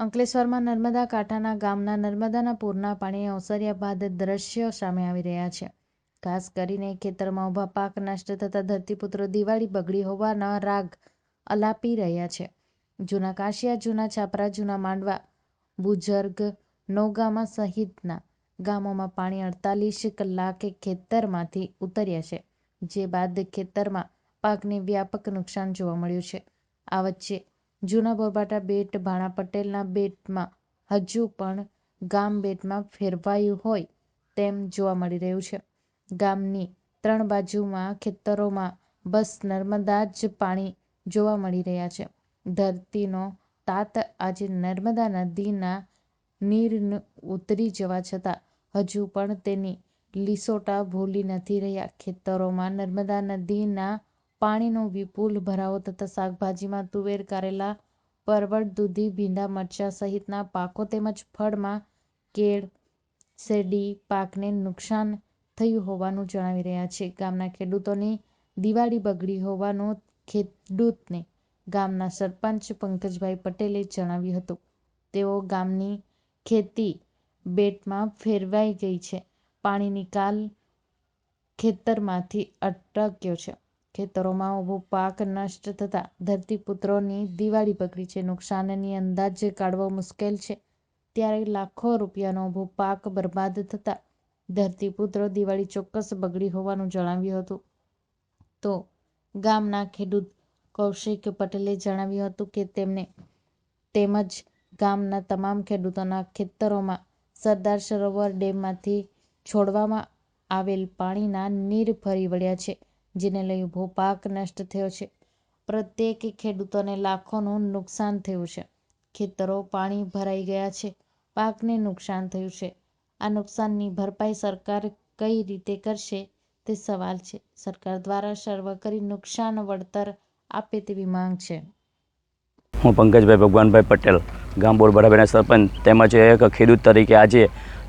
અંકલેશ્વરમાં નર્મદા કાંઠાના ગામના નર્મદાના પૂરના પાણીએ ઓસર્યા બાદ દ્રશ્યો સામે આવી રહ્યા છે. ખાસ કરીને ખેતરમાં ઊભા પાક નષ્ટ થતા ધરતીપુત્રો દિવાળી બગડી હોવાના રાગ અલાપી રહ્યા છે. જૂના કાશિયા, જૂના છાપરા, જૂના માંડવા બુજર્ગ નોગામા સહિતના ગામોમાં પાણી અડતાલીસ કલાકે ખેતરમાંથી ઉતર્યા છે, જે બાદ ખેતરમાં પાકને વ્યાપક નુકસાન જોવા મળ્યું છે. આ વચ્ચે જૂના બોરબાટા બેટ, ભાણા પટેલના બેટમાં, હજુ પણ ગામ બેટમાં ફેરવાયું હોય તેમ જોવા મળી રહ્યું છે. ગામની ત્રણ બાજુમાં ખેતરોમાં બસ, નર્મદા જ પાણી જોવા મળી રહ્યા છે. ધરતીનો તાત આજે નર્મદા નદીના નીર ઉતરી જવા છતાં હજુ પણ તેની લીસોટા ભૂલી નથી રહ્યા. ખેતરોમાં નર્મદા નદીના પાણીનો વિપુલ ભરાવો તથા શાકભાજીમાં તુવેર, કારેલા, પરવળ, દૂધી, ભીંડા, મરચાં સહિતના પાકો તેમજ ફળમાં કેળ, શેરડી, પાકને નુકસાન થયું હોવાનું જણાવી રહ્યા છે. ગામના ખેડૂતોની દિવાળી બગડી હોવાનું ખેડૂતને ગામના સરપંચ પંકજભાઈ પટેલે જણાવ્યું હતું. તેઓ ગામની ખેતી બેટમાં ફેરવાઈ ગઈ છે. પાણી નિકાલ ખેતરમાંથી અટક્યો છે. ખેતરોમાં ઊભો પાક નષ્ટ થતાં ધરતીપુત્રોની દિવાળી બગડી છે. નુકસાનની અંદાજ કાઢવો મુશ્કેલ છે. ત્યારે લાખો રૂપિયાનો ઊભો પાક બરબાદ થતાં ધરતીપુત્રો દિવાળી ચોક્કસ બગડી હોવાનું જણાવ્યું હતું. તો ગામના ખેડૂત કૌશિક પટેલે જણાવ્યું હતું કે તેમને તેમજ ગામના તમામ ખેડૂતોના ખેતરોમાં સરદાર સરોવર ડેમમાંથી છોડવામાં આવેલ પાણીના નીર ફરી વળ્યા છે. જેને લઈ ઊભો પાક નષ્ટ થયો છે. પ્રત્યેક ખેડૂતોને લાખોનું નુકસાન થયું છે. ખેતરો પાણી ભરાઈ ગયા છે. પાકને નુકસાન થયું છે. આ નુકસાનની ભરપાઈ સરકાર કઈ રીતે કરશે તે સવાલ છે. સરકાર દ્વારા સર્વ કરી નુકસાન વળતર આપે તેવી માંગ છે. હું પંકજભાઈ ભગવાનભાઈ પટેલ, ગામ બોરબડાભાઈના સરપંચ. તેમજ એક ખેડૂત તરીકે આજે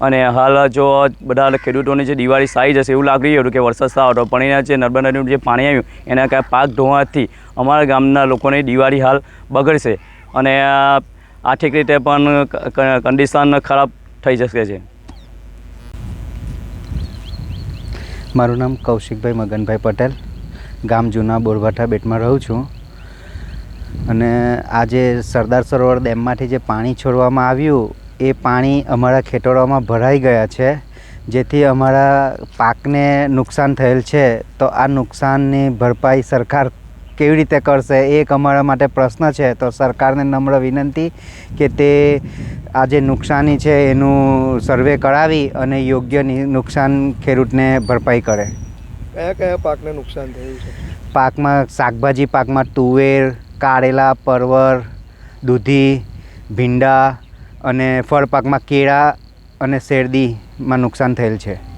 અને હાલ જો બધા ખેડૂતોની જે દિવાળી સાઈ જશે એવું લાગી રહ્યું હતું કે વરસાદ સારો હતો. પણ એના જે નર્મદા નદીનું જે પાણી આવ્યું, એના કારણે પાક ધોવાથી અમારા ગામના લોકોની દિવાળી હાલ બગડશે. અને આર્થિક રીતે પણ કન્ડિશન ખરાબ થઈ જશે છે. મારું નામ કૌશિકભાઈ મગનભાઈ પટેલ. ગામ જૂના બોરભાઠા બેટમાં રહું છું. અને આજે સરદાર સરોવર ડેમમાંથી જે પાણી છોડવામાં આવ્યું એ પાણી અમારા ખેતરોમાં ભરાઈ ગયા છે જેથી અમારા પાકને નુકસાન થયેલ છે. તો આ નુકસાનની ભરપાઈ સરકાર કેવી રીતે કરશે એ એક અમારા માટે પ્રશ્ન છે. તો સરકારને નમ્ર વિનંતી કે તે આ જે નુકસાની છે એનું સર્વે કરાવી અને યોગ્ય નુકસાન ખેડૂતને ભરપાઈ કરે. કયા કયા પાકને નુકસાન થયું છે? પાકમાં શાકભાજી પાકમાં તુવેર કારેલા પરવર દૂધી ભીંડા અને ફળ પાકમાં કેળા અને શેરડીમાં નુકસાન થયેલ છે.